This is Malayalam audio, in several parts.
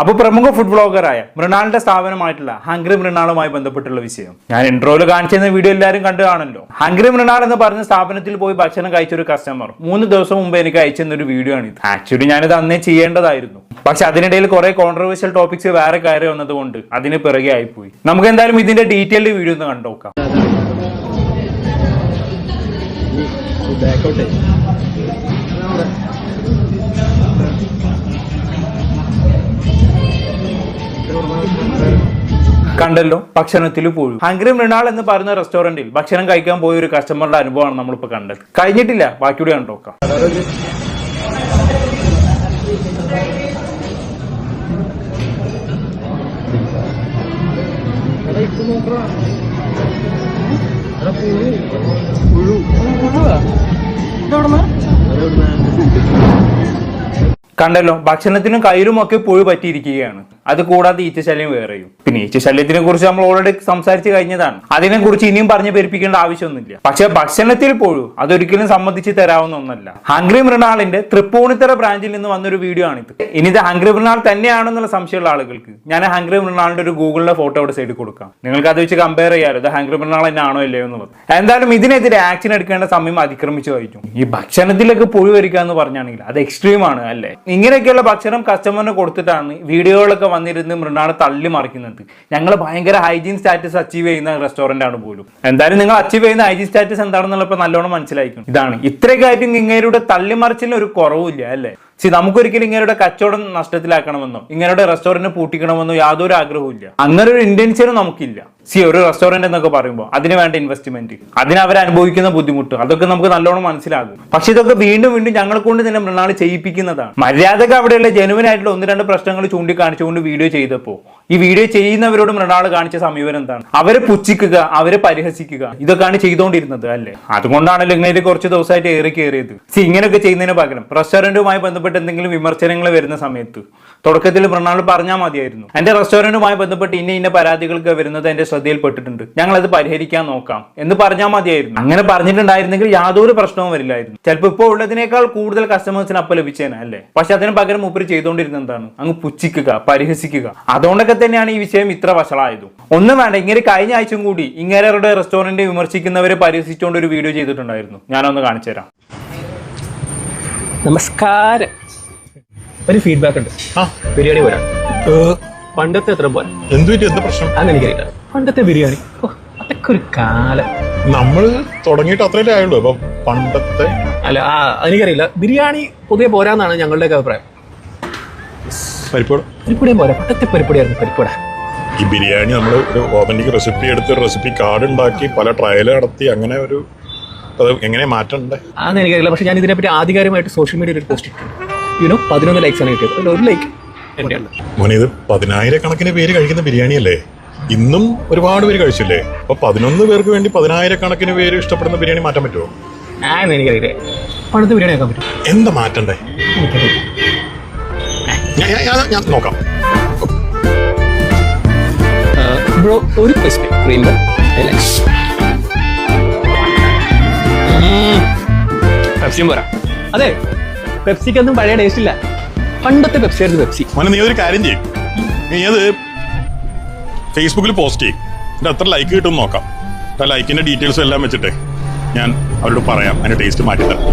അപ്പൊ പ്രമുഖ ഫുഡ് ബ്ലോഗറായ മൃണാളിന്റെ സ്ഥാപനമായിട്ടുള്ള ഹംഗ്രി മൃണാളുമായി ബന്ധപ്പെട്ടുള്ള വിഷയം. ഞാൻ ഇൻട്രോയിൽ കാണിച്ചിരുന്ന വീഡിയോ എല്ലാവരും കണ്ടു കാണല്ലോ ഹംഗ്രി മൃണാൾ എന്ന് പറഞ്ഞ സ്ഥാപനത്തിൽ പോയി ഭക്ഷണം കഴിച്ച ഒരു കസ്റ്റമർ മൂന്ന് ദിവസം മുമ്പ് എനിക്ക് അയച്ചിരുന്ന ഒരു വീഡിയോ ആണ് ഇത്. ആക്ച്വലി ഞാനിത് അന്നേ ചെയ്യേണ്ടതായിരുന്നു. പക്ഷെ അതിനിടയിൽ കുറെ കോൺട്രവേഴ്ഷ്യൽ ടോപ്പിക്സ് വേറെ കയറി വന്നതുകൊണ്ട് അതിന് പിറകെ ആയിപ്പോയി. നമുക്ക് എന്തായാലും ഇതിന്റെ ഡീറ്റെയിൽഡ് വീഡിയോ ഒന്ന് കണ്ടുനോക്കാം ബാക്കോട്ടെ കണ്ടല്ലോ ഭക്ഷണത്തിൽ പോയി ഹംഗ്രി മൃണാൾ എന്ന് പറയുന്ന റെസ്റ്റോറന്റിൽ ഭക്ഷണം കഴിക്കാൻ പോയ ഒരു കസ്റ്റമറുടെ അനുഭവമാണ് നമ്മളിപ്പോ കണ്ടത്. കഴിഞ്ഞിട്ടില്ല ബാക്കിയുടെ കണ്ടു നോക്കാം. കണ്ടല്ലോ ഭക്ഷണത്തിനും കയ്യിലും ഒക്കെ പുഴു പറ്റിയിരിക്കുകയാണ്. അത് കൂടാതെ ഈച്ചശല്യം വേറെയും. പിന്നെ ഈച്ചശല്യത്തിനെ കുറിച്ച് നമ്മൾ ഓൾറെഡി സംസാരിച്ചു കഴിഞ്ഞതാണ്. അതിനെ കുറിച്ച് ഇനിയും പറഞ്ഞു പെരുപ്പിക്കേണ്ട ആവശ്യമൊന്നുമില്ല. പക്ഷെ ഭക്ഷണത്തിൽ പോലും അതൊരിക്കലും സമ്മതിച്ച് തരാവുന്ന ഒന്നല്ല. ഹംഗ്രി മൃണാളിന്റെ തൃപ്പൂണിത്തറ ബ്രാഞ്ചിൽ നിന്ന് വന്നൊരു വീഡിയോ ആണിത്. ഇനി ഇത് ഹംഗ്രി മൃണാൾ തന്നെയാണെന്നുള്ള സംശയമുള്ള ആളുകൾക്ക് ഞാൻ ഹംഗ്രി മൃണാളിന്റെ ഒരു ഗൂഗിളിന്റെ ഫോട്ടോ അവിടെ സൈഡിൽ കൊടുക്കാം. നിങ്ങൾക്ക് അത് വെച്ച് കമ്പയർ ചെയ്യാമല്ലോ ഇത് ഹംഗ്രി മൃണാൾ തന്നെ ആണോ ഇല്ലയോ എന്നുള്ളത്. എന്തായാലും ഇതിനെതിരെ ആക്ഷൻ എടുക്കേണ്ട സമയം അതിക്രമിച്ചു കഴിഞ്ഞു. ഈ ഭക്ഷണത്തിലൊക്കെ പുഴു വരിക എന്ന് പറഞ്ഞാണെങ്കിൽ അത് എക്സ്ട്രീം ആണ് അല്ലേ? ഇങ്ങനെയൊക്കെയുള്ള ഭക്ഷണം കസ്റ്റമറിന് കൊടുത്തിട്ടാണ് വീഡിയോകളൊക്കെ വന്നിരുന്ന് മൃണാൾ തള്ളി മറിക്കുന്നത് ഞങ്ങൾ ഭയങ്കര ഹൈജീൻ സ്റ്റാറ്റസ് അച്ചീവ് ചെയ്യുന്ന റെസ്റ്റോറന്റ് ആണ് പോലും. എന്തായാലും നിങ്ങൾ അച്ചീവ് ചെയ്യുന്ന ഹൈജീൻ സ്റ്റാറ്റസ് എന്താണെന്നുള്ളപ്പോൾ നല്ലോണം മനസ്സിലായിരിക്കും ഇതാണ്. ഇത്രയൊക്കെയായിട്ടും ഇങ്ങനെയുടെ തള്ളിമറിച്ചിന് ഒരു കുറവില്ല അല്ലേ? സി നമുക്കൊരിക്കലും ഇങ്ങനെയുടെ കച്ചവടം നഷ്ടത്തിലാക്കണമെന്നോ ഇങ്ങനെയുടെ റെസ്റ്റോറന്റ് പൂട്ടിക്കണമെന്നോ യാതൊരു ആഗ്രഹവും ഇല്ല അങ്ങനെ ഒരു ഇന്റൻഷനും നമുക്കില്ല. സി ഒരു റെസ്റ്റോറന്റ് എന്നൊക്കെ പറയുമ്പോൾ അതിന് വേണ്ട ഇൻവെസ്റ്റ്മെന്റ് അതിന് അവർ അനുഭവിക്കുന്ന ബുദ്ധിമുട്ട്. അതൊക്കെ നമുക്ക് നല്ലോണം മനസ്സിലാകും. പക്ഷെ ഇതൊക്കെ വീണ്ടും വീണ്ടും ഞങ്ങളെ കൊണ്ട് തന്നെ മൃണാൾ ചെയ്യിപ്പിക്കുന്നതാണ്. മര്യാദയ്ക്ക് അവിടെയുള്ള ജനുവൻ ആയിട്ടുള്ള ഒന്ന് രണ്ട് പ്രശ്നങ്ങൾ ചൂണ്ടിക്കാണിച്ചുകൊണ്ട് വീഡിയോ ചെയ്തപ്പോൾ ഈ വീഡിയോ ചെയ്യുന്നവരോട് മൃണാൾ കാണിച്ച സമീപനം എന്താണ്? അവരെ പുച്ഛിക്കുക അവരെ പരിഹസിക്കുക ഇതൊക്കെയാണ് ചെയ്തുകൊണ്ടിരുന്നത് അല്ലേ? അതുകൊണ്ടാണല്ലോ ഇങ്ങനെ കുറച്ച് ദിവസമായിട്ട് ഏറി കയറിയത് സി ഇങ്ങനെയൊക്കെ ചെയ്യുന്നതിന് പകരം റെസ്റ്റോറന്റുമായി ബന്ധപ്പെട്ട് എന്തെങ്കിലും വിമർശനങ്ങൾ വരുന്ന സമയത്ത് തുടക്കത്തിൽ മൃണാൾ പറഞ്ഞാൽ മതിയായിരുന്നു. എന്റെ റെസ്റ്റോറന്റുമായി ബന്ധപ്പെട്ട് ഇന്ന ഇന്ന പരാതികൾക്ക് വരുന്നത് എന്റെ ശ്രദ്ധയിൽപ്പെട്ടിട്ടുണ്ട്. ഞങ്ങൾ അത് പരിഹരിക്കാൻ നോക്കാം. എന്ന് പറഞ്ഞാൽ മതിയായിരുന്നു. അങ്ങനെ പറഞ്ഞിട്ടുണ്ടായിരുന്നെങ്കിൽ യാതൊരു പ്രശ്നവും വരില്ലായിരുന്നു. ചിലപ്പോൾ ഇപ്പോൾ ഉള്ളതിനേക്കാൾ കൂടുതൽ കസ്റ്റമേഴ്സിന് അപ്പം ലഭിച്ചേനെ അല്ലേ? പക്ഷെ അതിന് പകരം മൂപ്പര് ചെയ്തുകൊണ്ടിരുന്നത് എന്താണ്? അങ്ങ് പുച്ഛിക്കുക പരിഹസിക്കുക. അതുകൊണ്ടൊക്കെ തന്നെയാണ് ഈ വിഷയം ഇത്ര വഷളായതും. ഒന്നും വേണ്ട ഇങ്ങനെ കഴിഞ്ഞ ആഴ്ചയും കൂടി ഇങ്ങേരുടെ റെസ്റ്റോറന്റ് വിമർശിക്കുന്നവരെ പരിഹസിച്ചുകൊണ്ട് ഒരു വീഡിയോ ചെയ്തിട്ടുണ്ടായിരുന്നു. ഞാനൊന്ന് കാണിച്ചു തരാം. നമസ്കാരം. ഒരു ഫീഡ്ബാക്ക് ഉണ്ട്. ആ. ബിരിയാണി പോരാ പണ്ടത്തെ എത്ര പോലെ? എന്ത് പറ്റി എന്ത് പ്രശ്നം? അന്ന് എനിക്കറിയില്ല പണ്ടത്തെ ബിരിയാണി. ഓ അതൊക്കെ ഒരു കാലം. നമ്മൾ തുടങ്ങിയിട്ട് അത്രയല്ലേ ആയുള്ളൂ. അപ്പൊ പണ്ടത്തെ അല്ല ആ എനിക്കറിയില്ല. ബിരിയാണി പുതിയ പോരാന്നാണ് ഞങ്ങളുടെയൊക്കെ അഭിപ്രായം. പരിപ്പോട് പരിപ്പുടിയും പോരാ. പണ്ടത്തെ പരിപ്പുടിയായിരുന്നു പരിപ്പുട ഈ ബിരിയാണി നമ്മൾ ഒരു ഓതന്റിക് റെസിപ്പി എടുത്ത് റെസിപ്പി കാർഡ് ഉണ്ടാക്കി പല ട്രയൽ നടത്തി അങ്ങനെ ഒരു അത് എങ്ങനെ മാറ്റണ്ടേ? ആന്ന് എനിക്കറിയില്ല പക്ഷെ ഞാൻ ഇതിനെപ്പറ്റി ആധികാരികമായിട്ട് സോഷ്യൽ മീഡിയയിൽ ഒരു പോസ്റ്റ് ഇട്ടു യുനോ പതിനൊന്ന് ലൈക്സ് ആണ് കിട്ടിയത്. ഒരു ലൈക്ക് മോനെ ഇത് പതിനായിരക്കണക്കിന് പേര് കഴിക്കുന്ന ബിരിയാണി അല്ലേ ഇന്നും ഒരുപാട് പേര് കഴിച്ചില്ലേ? അപ്പൊ പതിനൊന്ന് പേർക്ക് വേണ്ടി പതിനായിരക്കണക്കിന് പേര് ഇഷ്ടപ്പെടുന്ന ബിരിയാണി മാറ്റാൻ പറ്റുമോ? ആന്ന് എനിക്കറിയില്ല. പണ്ടത്തെ ബിരിയാണി ആക്കാൻ പറ്റും എന്താ മാറ്റണ്ടേ? ഞാൻ ഞാൻ- ഞാൻ ഞാൻ നോക്കാം. ബ്രോ ഒരു ക്വസ്റ്റ്യൻ. ക്രീം പെപ്സിയും പോരാ. അതെ പെപ്സിക്കൊന്നും പഴയ ടേസ്റ്റ് ഇല്ല. പണ്ടത്തെ പെപ്സി ആയിരുന്നു പെപ്സി മോനെ നീ ഒരു കാര്യം ചെയ്യും. നീ അത് ഫേസ്ബുക്കിൽ പോസ്റ്റ് ചെയ്യും. എന്റെ എത്ര ലൈക്ക് കിട്ടും നോക്കാം. ആ ലൈക്കിന്റെ ഡീറ്റെയിൽസ് എല്ലാം വെച്ചിട്ട് ഞാൻ അവരോട് പറയാം. അതിന്റെ ടേസ്റ്റ് മാറ്റി തരാം.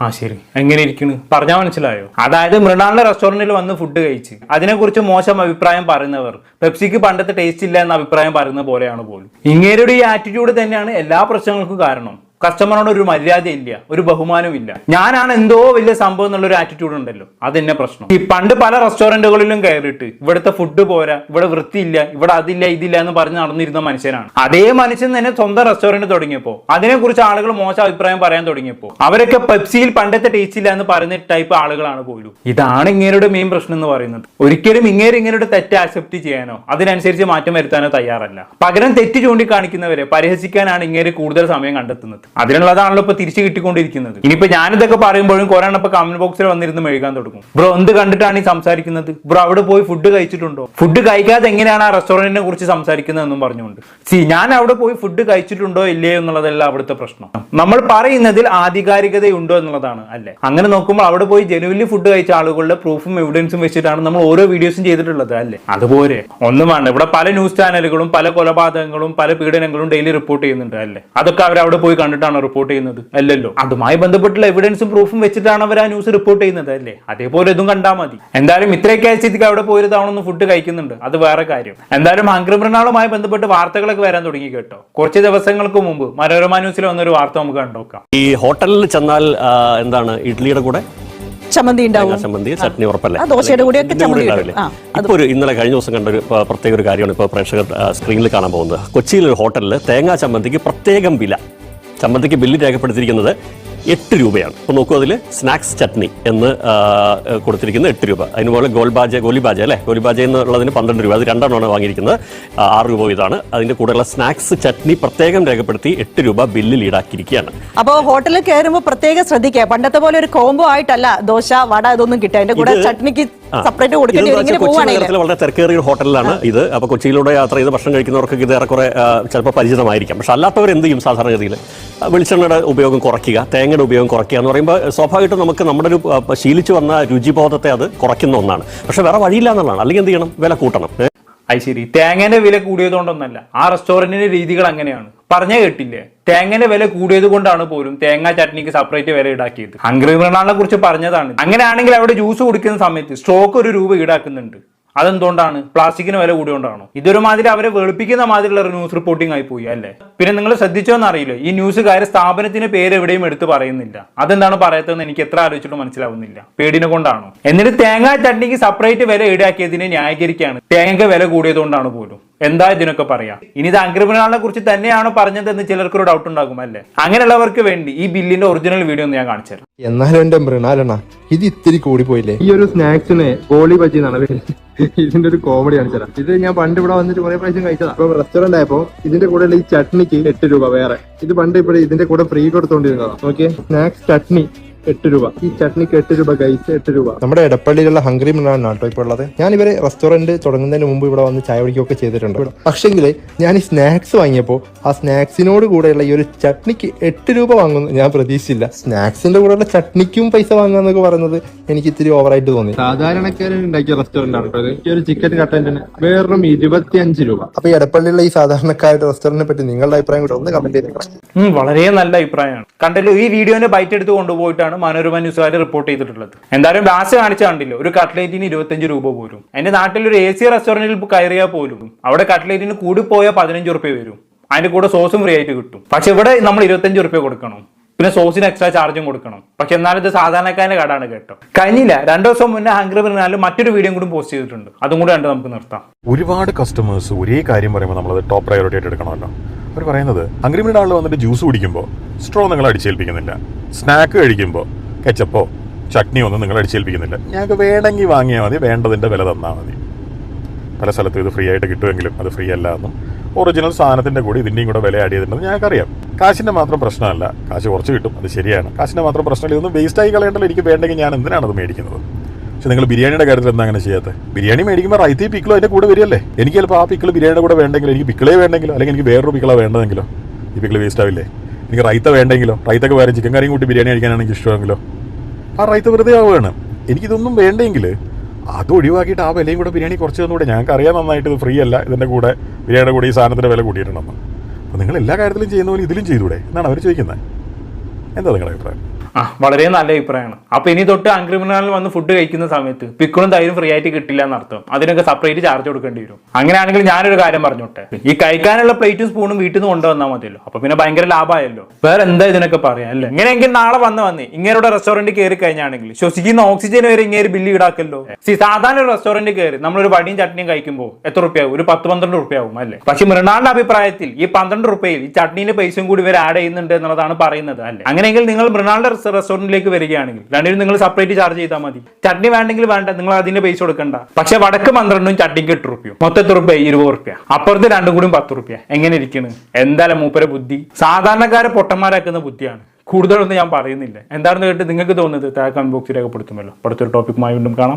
ആ ശരി. എങ്ങനെ ഇരിക്കുന്നു പറഞ്ഞാൽ മനസ്സിലായോ? അതായത് മൃണാളിന്റെ റെസ്റ്റോറന്റിൽ വന്ന് ഫുഡ് കഴിച്ച്. അതിനെക്കുറിച്ച് മോശം അഭിപ്രായം പറയുന്നവർ പെപ്സിക്ക് പണ്ടത്തെ ടേസ്റ്റ് ഇല്ല എന്ന അഭിപ്രായം പറയുന്ന പോലെയാണ് പോലും. ഇങ്ങേരുടെ ഈ ആറ്റിറ്റ്യൂഡ് തന്നെയാണ് എല്ലാ പ്രശ്നങ്ങൾക്കും കാരണം. കസ്റ്റമറിനോട് ഒരു മര്യാദ ഇല്ല ഒരു ബഹുമാനവും ഇല്ല ഞാനാണ് എന്തോ വലിയ സംഭവം എന്നുള്ള ഒരു ആറ്റിറ്റ്യൂഡ് ഉണ്ടല്ലോ. അതെന്നെ പ്രശ്നം. ഈ പണ്ട് പല റെസ്റ്റോറന്റുകളിലും കയറിയിട്ട് ഇവിടുത്തെ ഫുഡ് പോരാ ഇവിടെ വൃത്തിയില്ല ഇവിടെ അതില്ല ഇതില്ല എന്ന് പറഞ്ഞ് നടന്നിരുന്ന മനുഷ്യനാണ്. അതേ മനുഷ്യൻ തന്നെ സ്വന്തം റെസ്റ്റോറന്റ് തുടങ്ങിയപ്പോൾ അതിനെക്കുറിച്ച് ആളുകൾ മോശം അഭിപ്രായം പറയാൻ തുടങ്ങിയപ്പോൾ അവരൊക്കെ പെപ്സിയിൽ പണ്ടത്തെ ടേസ്റ്റ് ഇല്ല എന്ന് പറയുന്ന ടൈപ്പ് ആളുകളാണ് പോലും. ഇതാണ് ഇങ്ങേരുടെ മെയിൻ പ്രശ്നം എന്ന് പറയുന്നത്. ഒരിക്കലും ഇങ്ങേര് ഇങ്ങനെയുടെ തെറ്റ് ആക്സെപ്റ്റ് ചെയ്യാനോ അതിനനുസരിച്ച് മാറ്റം വരുത്താനോ തയ്യാറല്ല. പകരം തെറ്റ് ചൂണ്ടിക്കാണിക്കുന്നവരെ പരിഹസിക്കാനാണ് ഇങ്ങേര് കൂടുതൽ സമയം കണ്ടെത്തുന്നത്. അതിനുള്ളതാണല്ലോ ഇപ്പൊ തിരിച്ചു കിട്ടിക്കൊണ്ടിരിക്കുന്നത്. ഇനിയിപ്പോ ഞാനിതൊക്കെ പറയുമ്പോഴും കൊറോണ ഇപ്പൊ കമന്റ് ബോക്സിൽ വന്നിരുന്ന് മെഴുകാൻ തുടങ്ങും. ബ്രോ എന്ത് കണ്ടിട്ടാണ് ഈ സംസാരിക്കുന്നത്? ബ്രോ അവിടെ പോയി ഫുഡ് കഴിച്ചിട്ടുണ്ടോ? ഫുഡ് കഴിക്കാതെ എങ്ങനെയാണ് ആ റെസ്റ്റോറന്റിനെ കുറിച്ച് സംസാരിക്കുന്നതെന്നും പറഞ്ഞുകൊണ്ട്. സി ഞാൻ അവിടെ പോയി ഫുഡ് കഴിച്ചിട്ടുണ്ടോ ഇല്ലേ എന്നുള്ളതല്ല അവിടുത്തെ പ്രശ്നം. നമ്മൾ പറയുന്നതിൽ ആധികാരികതയുണ്ടോ എന്നുള്ളതാണ് അല്ലെ? അങ്ങനെ നോക്കുമ്പോൾ അവിടെ പോയി ജനുവലി ഫുഡ് കഴിച്ച ആളുകളുടെ പ്രൂഫും എവിഡൻസും വെച്ചിട്ടാണ് നമ്മൾ ഓരോ വീഡിയോസും ചെയ്തിട്ടുള്ളത് അല്ലെ? അതുപോലെ ഒന്നും വേണ്ട. ഇവിടെ പല ന്യൂസ് ചാനലുകളും പല കൊലപാതകങ്ങളും പല പീഡനങ്ങളും ഡെയിലി റിപ്പോർട്ട് ചെയ്യുന്നുണ്ട് അല്ലെ? അതൊക്കെ അവർ അവിടെ പോയി കണ്ടിട്ടാണ് റിപ്പോർട്ട് ചെയ്യുന്നത്? അല്ലല്ലോ. അതുമായി ബന്ധപ്പെട്ടുള്ള എവിഡൻസും പ്രൂഫും വെച്ചിട്ടാണ് അവർ ആ ന്യൂസ് റിപ്പോർട്ട് ചെയ്യുന്നത് അല്ലേ? അതേപോലെ ഇതും കണ്ടാൽ മതി. എന്തായാലും ഇത്രയൊക്കെ ആഴ്ചത്തേക്ക് അവിടെ പോയി ഒരു തവണ ഒന്ന് ഫുഡ് കഴിക്കുന്നുണ്ട്. അത് വേറെ കാര്യം. എന്തായാലും ആക്രമണങ്ങളുമായി ബന്ധപ്പെട്ട് വാർത്തകളൊക്കെ വരാൻ തുടങ്ങി കേട്ടോ. കുറച്ച് ദിവസങ്ങൾക്ക് മുമ്പ് മനോരമ ന്യൂസിൽ വന്നൊരു വാർത്ത നമുക്ക് കണ്ടോക്കാം ഈ ഹോട്ടലിൽ ചെന്നാൽ എന്താണ് ഇഡ്ലിയുടെ കൂടെ? ചമ്മന്തി ഉണ്ടാവും. ചമ്മന്തി ചട്നി ഉറപ്പല്ലേ? ദോശയുടെ കൂടെ ഇപ്പൊ ഒരു ഇന്നലെ കഴിഞ്ഞ ദിവസം കണ്ട ഒരു പ്രത്യേക ഒരു കാര്യമാണ് ഇപ്പോൾ പ്രേക്ഷകർ സ്ക്രീനിൽ കാണാൻ പോകുന്നത്. കൊച്ചിയിലെ ഒരു ഹോട്ടലിൽ തേങ്ങാ ചമ്മന്തിക്ക് പ്രത്യേകം വില. ചമ്മന്തിക്ക് ബില്ല് രേഖപ്പെടുത്തിയിരിക്കുന്നത് എട്ട് രൂപയാണ്. അപ്പോൾ നോക്കൂ അതിൽ സ്നാക്സ് ചട്നി എന്ന് കൊടുത്തിരിക്കുന്നത് എട്ട് രൂപ. അതിനുപോലെ ഗോൽബാജ ഗോലിബാജ അല്ലേ? ഗോലിബാജ എന്നുള്ളതിന് പന്ത്രണ്ട് രൂപ. അത് രണ്ടെണ്ണമാണ് വാങ്ങിയിരിക്കുന്നത്. ആറ് രൂപ ഇതാണ്. അതിന്റെ കൂടെയുള്ള സ്നാക്സ് ചട്നി പ്രത്യേകം രേഖപ്പെടുത്തി എട്ട് രൂപ ബില്ലിൽ ഈടാക്കിയിരിക്കുകയാണ്. അപ്പോൾ ഹോട്ടലിൽ കയറുമ്പോൾ പ്രത്യേകം ശ്രദ്ധിക്കുക. പണ്ടത്തെ പോലെ ഒരു കോംബോ ആയിട്ടല്ല ദോശ വട ഇതൊന്നും കിട്ടുക. അതിന്റെ കൂടെ ചട്നിക്ക്. സെപ്പറേറ്റ് കൊടുക്കേണ്ടി ഇതെന്ന് വരും. ഇങ്ങനെ വളരെ തിരക്കേറിയ ഒരു ഹോട്ടലിലാണ് ഇത്. അപ്പൊ കൊച്ചിയിലൂടെ യാത്ര ചെയ്ത് ഭക്ഷണം കഴിക്കുന്നവർക്ക് ഇത് ഏറെക്കുറെ ചിലപ്പോൾ പരിചിതമായിരിക്കും. പക്ഷെ അല്ലാത്തവർ എന്ത് ചെയ്യും സാധാരണഗതിയിൽ വെളിച്ചെണ്ണയുടെ ഉപയോഗം കുറയ്ക്കുക തേങ്ങയുടെ ഉപയോഗം കുറയ്ക്കുക എന്ന് പറയുമ്പോൾ സ്വാഭാവികമായിട്ടും നമുക്ക് നമ്മുടെ ഒരു ശീലിച്ചു വന്ന രുചിബോധത്തെ അത് കുറയ്ക്കുന്ന ഒന്നാണ്. പക്ഷെ വേറെ വഴിയില്ല എന്നുള്ളതാണ്. അല്ലെങ്കിൽ എന്ത് ചെയ്യണം? വില കൂട്ടണം? അത് ശരി. തേങ്ങേന്റെ വില കൂടിയതുകൊണ്ടൊന്നല്ല. ആ റെസ്റ്റോറന്റിന്റെ രീതികൾ അങ്ങനെയാണ്. പറഞ്ഞേ കേട്ടില്ലേ? തേങ്ങന്റെ വില കൂടിയത് കൊണ്ടാണ് പോലും തേങ്ങ ചട്നിക്ക് സെപ്പറേറ്റ് വില ഈടാക്കിയത്. ഹംഗ്രി മൃണാളിനെ കുറിച്ച് പറഞ്ഞതാണ്. അങ്ങനെയാണെങ്കിൽ അവിടെ ജ്യൂസ് കുടിക്കുന്ന സമയത്ത് സ്ട്രോക്ക് ഒരു രൂപ ഈടാക്കുന്നുണ്ട്. അതെന്തുകൊണ്ടാണ്? പ്ലാസ്റ്റിക്കിന് വില കൂടിയോണ്ടാണോ? ഇതൊരു മാതിരി അവരെ വെളുപ്പിക്കുന്ന മാതിരിയുള്ള ഒരു ന്യൂസ് റിപ്പോർട്ടിംഗ് ആയി പോയി അല്ലേ? പിന്നെ നിങ്ങൾ ശ്രദ്ധിച്ചോന്ന് അറിയില്ല ഈ ന്യൂസുകാർ സ്ഥാപനത്തിന് പേര് എവിടെയും എടുത്ത് പറയുന്നില്ല. അതെന്താണ് പറയത്തതെന്ന് എനിക്ക് എത്ര ആലോചിച്ചിട്ടും മനസ്സിലാവുന്നില്ല. പേടിനെ കൊണ്ടാണോ? എന്നിട്ട് തേങ്ങാ ചട്നിക്ക് സെപ്പറേറ്റ് വില ഈടാക്കിയതിനെ ന്യായീകരിക്കുകയാണ്. തേങ്ങയ്ക്ക് വില കൂടിയതുകൊണ്ടാണ് പോലും. എന്താ ഇതിനൊക്കെ പറയാം. ഇനി ഇത് അംഗ്രമൃണാളിനെ കുറിച്ച് തന്നെയാണോ പറഞ്ഞതെന്ന് ചിലർക്കൊരു ഡൗട്ട് ഉണ്ടാകും അല്ലേ? അങ്ങനെയുള്ളവർക്ക് വേണ്ടി ഈ ബില്ലിന്റെ ഒറിജിനൽ വീഡിയോ ഒന്ന് ഞാൻ കാണിച്ചു തരാം. എന്നാലും എന്റെ മൃണാലണ ഇത് ഇത്തിരി കൂടി പോയില്ലേ ഈ ഒരു സ്നാക്സിന് ഗോളി ബജി എന്നാണ് ഇതിന്റെ ഒരു കോമഡി കാണിച്ചതാ ഇത് ഞാൻ പണ്ട് ഇവിടെ വന്നിട്ട് കുറെ പ്രാവശ്യം കഴിച്ചതാ. അപ്പൊ റെസ്റ്റോറന്റ് ആയപ്പോ ഇതിന്റെ കൂടെ ഈ ചട്നിക്ക് എട്ട് രൂപ വേറെ. ഇത് പണ്ട് ഇവിടെ ഇതിന്റെ കൂടെ ഫ്രീ കൊടുത്തോണ്ടിരുന്നതാ. Okay snacks chutney. എട്ട് രൂപ. ഈ ചട്നിക്ക് എട്ട് രൂപ ഗൈസ് എട്ട് രൂപ. നമ്മുടെ ഇടപ്പള്ളിയിലുള്ള ഹംഗ്രി മണ്ണാണ് കേട്ടോ ഇപ്പോൾ ഉള്ളത്. ഞാൻ ഇവരെ റെസ്റ്റോറന്റ് തുടങ്ങുന്നതിന് മുമ്പ് ഇവിടെ വന്ന് ചായ കുടിക്കുകയൊക്കെ ചെയ്തിട്ടുണ്ട്. പക്ഷെങ്കിൽ ഞാൻ ഈ സ്നാക്സ് വാങ്ങിയപ്പോൾ ആ സ്നാക്സിനോട് കൂടെയുള്ള ഈ ഒരു ചട്നിക്ക് എട്ട് രൂപ വാങ്ങുന്നു ഞാൻ പ്രതീക്ഷിച്ചില്ല. സ്നാക്സിന്റെ കൂടെയുള്ള ചട്നിക്കും പൈസ വാങ്ങാന്നൊക്കെ പറയുന്നത് എനിക്ക് ഇത്തിരി ഓവറായിട്ട് തോന്നി. സാധാരണക്കാരൻ ഉണ്ടാക്കിയ റെസ്റ്റോറന്റ് ആണ് കേട്ടോ ഇത്. ഈ ഒരു ചിക്കൻ കട്ടന്റിന് വെറും ഇരുപത്തിയഞ്ച് രൂപ. അപ്പൊ ഇടപ്പള്ളിയിലുള്ള എടപ്പള്ളിയിലുള്ള ഈ സാധാരണക്കാരുടെ റെസ്റ്റോറന്റിനെ പറ്റി നിങ്ങളുടെ അഭിപ്രായം കൂടെ ഒന്ന് കമന്റ് ചെയ്തേക്കണം. വളരെ നല്ല അഭിപ്രായമാണ്. കണ്ടല്ലോ ഈ വീഡിയോനെ ബൈറ്റ് എടുത്ത് കൊണ്ടുപോയിട്ടാണ് മനോരമ ന്യൂസുകാർ റിപ്പോർട്ട് ചെയ്തിട്ടുള്ളത്. എന്തായാലും ലാസ്റ്റ് കാണിച്ച കണ്ടില്ലോ ഒരു കട്ട്ലേറ്റിന് ഇരുപത്തഞ്ച് രൂപ പോലും. എന്റെ നാട്ടിൽ ഒരു എ സി റെസ്റ്റോറന്റിൽ കയറിയാൽ പോലും. അവിടെ കട്ട്ലേറ്റിന് കൂടി പോയാൽ പതിനഞ്ച് റുപ്യ വരും. അതിന്റെ കൂടെ സോസും ഫ്രീ ആയിട്ട് കിട്ടും. പക്ഷെ ഇവിടെ നമ്മൾ ഇരുപത്തഞ്ച് റുപ്യ കൊടുക്കണം. പിന്നെ സോസിന് എക്സ്ട്രാ ചാർജും കൊടുക്കണം. പക്ഷെ എന്നാലും ഇത് സാധാരണക്കാരന്റെ കടാണ് കേട്ടോ. കഴിഞ്ഞില്ല രണ്ടു ദിവസം മുന്നേ ഹംഗ്രി പറഞ്ഞാലും മറ്റൊരു വീഡിയോ കൂടി പോസ്റ്റ് ചെയ്തിട്ടുണ്ട്. അതും കൂടെ കണ്ട് നമുക്ക് നിർത്താം. ഒരുപാട് കസ്റ്റമേഴ്സ് ഒരേ കാര്യം പറയുമ്പോൾ നമ്മളത് ടോപ്പ് പ്രയോറിറ്റി ആയിട്ട് എടുക്കണമല്ലോ. അവർ പറയുന്നത് അഗ്രിമെന്റ് ആളിൽ വന്നിട്ട് ജ്യൂസ് കുടിക്കുമ്പോൾ സ്ട്രോ നിങ്ങൾ അടിച്ചേൽപ്പിക്കുന്നില്ല. സ്നാക്ക് കഴിക്കുമ്പോൾ കെച്ചപ്പോ ചട്നി ഒന്നും നിങ്ങൾ അടിച്ചേൽപ്പിക്കുന്നില്ല. ഞങ്ങൾക്ക് വേണമെങ്കിൽ വാങ്ങിയാൽ മതി വേണ്ടതിന്റെ വില തന്നാൽ മതി. പല സ്ഥലത്തും ഇത് ഫ്രീ ആയിട്ട് കിട്ടുമെങ്കിലും അത് ഫ്രീ അല്ല എന്നും ഒറിജിനൽ സാധനത്തിന്റെ കൂടി ഇതിന്റെയും കൂടെ വില ആഡ് ചെയ്തിട്ടുണ്ടെന്ന് ഞങ്ങൾക്കറിയാം. കാശിന്റെ മാത്രം പ്രശ്നമല്ല. കാശ് കുറച്ച് കിട്ടും അത് ശരിയാണ്. കാശിന്റെ മാത്രം പ്രശ്നമില്ല ഇതൊന്നും വേസ്റ്റായി കളയേണ്ടല്ലോ എനിക്ക് വേണ്ടെങ്കിൽ ഞാൻ എന്തിനാണ് അത് മേടിക്കുന്നത്? പക്ഷെ നിങ്ങൾ ബിരിയാണിയുടെ കാര്യത്തിൽ എന്താ അങ്ങനെ ചെയ്യാത്തത് ബിരിയാണി മേടിക്കുമ്പോൾ റൈത്തി പിക്കിളോ അതിന്റെ കൂടെ വരികയല്ലേ? എനിക്ക് ചിലപ്പോൾ ആ പിക്കിൾ ബിരിയാണിയുടെ കൂടെ വേണ്ടെങ്കിലോ? എനിക്ക് പിക്കിളേ വേണ്ടെങ്കിലോ? അല്ലെങ്കിൽ എനിക്ക് വേറൊരു പിക്കിളോ വേണ്ടതെങ്കിലോ? ഈ പിക്കിൾ വേസ്റ്റ് ആവില്ലേ? എനിക്ക് റൈത്ത വേണ്ടെങ്കിലോ? റൈത്തൊക്കെ വേറെ ചിക്കൻ കറിയും കൂട്ടി ബിരിയാണി കഴിക്കാനാണ് എനിക്ക് ഇഷ്ടമെങ്കിലോ ആ റൈത്ത വെറുതെ ആവുകയാണ്. എനിക്കിതൊന്നും വേണ്ടെങ്കിൽ അത് ഒഴിവാക്കിയിട്ട് ആ വിലയും കൂടെ ബിരിയാണി കുറച്ച് തന്നുകൂടെ? ഞങ്ങൾക്ക് അറിയാൻ നന്നായിട്ട് ഇത് ഫ്രീ അല്ല. ഇതിന്റെ കൂടെ ബിരിയാണിയുടെ കൂടെ ഈ സാധനത്തിന്റെ വില കൂട്ടിയിട്ടുണ്ടെന്ന് അപ്പോൾ നിങ്ങൾ എല്ലാ കാര്യത്തിലും ചെയ്യുന്ന പോലെ ഇതിലും ചെയ്തൂടെ? എന്നാണ് അവർ ചോദിക്കുന്നത്. എന്താ നിങ്ങളുടെ അഭിപ്രായം? ആ വളരെ നല്ല അഭിപ്രായമാണ്. അപ്പൊ ഇനി തൊട്ട് അൺക്രിമിനലിൽ വന്ന് ഫുഡ് കഴിക്കുന്ന സമയത്ത് പിക്കിളും തൈരും ഫ്രീ ആയിട്ട് കിട്ടില്ല എന്നർത്ഥം. അതിനൊക്കെ സെപ്പറേറ്റ് ചാർജ് കൊടുക്കേണ്ടി വരും. അങ്ങനെയാണെങ്കിൽ ഞാനൊരു കാര്യം പറഞ്ഞോട്ടെ. ഈ കഴിക്കാനുള്ള പ്ലേറ്റും സ്പൂണും വീട്ടിൽ നിന്ന് കൊണ്ടുവന്നാൽ മതിയല്ലോ. അപ്പൊ പിന്നെ ഭയങ്കര ലാഭമായല്ലോ വേറെ എന്താ ഇതിനൊക്കെ പറയാം അല്ലേ? ഇങ്ങനെയെങ്കിൽ നാളെ വന്ന് വന്നേ. ഇങ്ങനെയുടെ റെസ്റ്റോറന്റ് കയറി കഴിഞ്ഞാണെങ്കിൽ ശ്വസിക്കുന്ന ഓക്സിജൻ വരെ ഇങ്ങനെ ബില്ല് ഈടാക്കല്ലോ. സി സാധാരണ ഒരു റെസ്റ്റോറന്റ് കയറി നമ്മളൊരു വടിയും ചട്നിയും കഴിക്കുമ്പോൾ എത്ര റുപ്യാവും ഒരു പത്ത് പന്ത്രണ്ട് റുപ്യാവും അല്ലേ? പക്ഷെ മൃണാളിന്റെ അഭിപ്രായത്തിൽ ഈ പന്ത്രണ്ട് റുപ്യയിൽ ഈ ചട്നിയിലെ പൈസയും കൂടി ഇവർ ആഡ് ചെയ്യുന്നുണ്ട് എന്നുള്ളതാണ് പറയുന്നത് അല്ലേ? അങ്ങനെയെങ്കിൽ നിങ്ങൾ മൃണാളിന്റെ റെസ്റ്റോറന്റിലേക്ക് വരികയാണെങ്കിൽ. രണ്ടിനും നിങ്ങൾ സെപ്പറേറ്റ് ചാർജ് ചെയ്താൽ മതി. ചട്നി വേണ്ടെങ്കിൽ വേണ്ട നിങ്ങൾ അതിന്റെ പൈസ കൊടുക്കണ്ട. പക്ഷെ വടക്ക് പന്ത്രണ്ടും ചട്നിക്ക് എട്ട് റുപ്യ. മൊത്തം റുപ്യ ഇരുപത് റുപ്യ. അപ്പുറത്ത് രണ്ടും കൂടി പത്ത് റുപ്യ. എങ്ങനെ ഇരിക്കുന്നു എന്തായാലും മൂപ്പരെ ബുദ്ധി. സാധാരണക്കാരെ പൊട്ടന്മാരാക്കുന്ന ബുദ്ധിയാണ്. കൂടുതലൊന്നും ഞാൻ പറയുന്നില്ല. എന്താണെന്ന് കേട്ട് നിങ്ങൾക്ക് തോന്നുന്നത് താഴെ കമന്റ് ബോക്സിൽ രേഖപ്പെടുത്തുമല്ലോ. അടുത്തൊരു ടോപ്പിക്കുമായി വീണ്ടും കാണാം.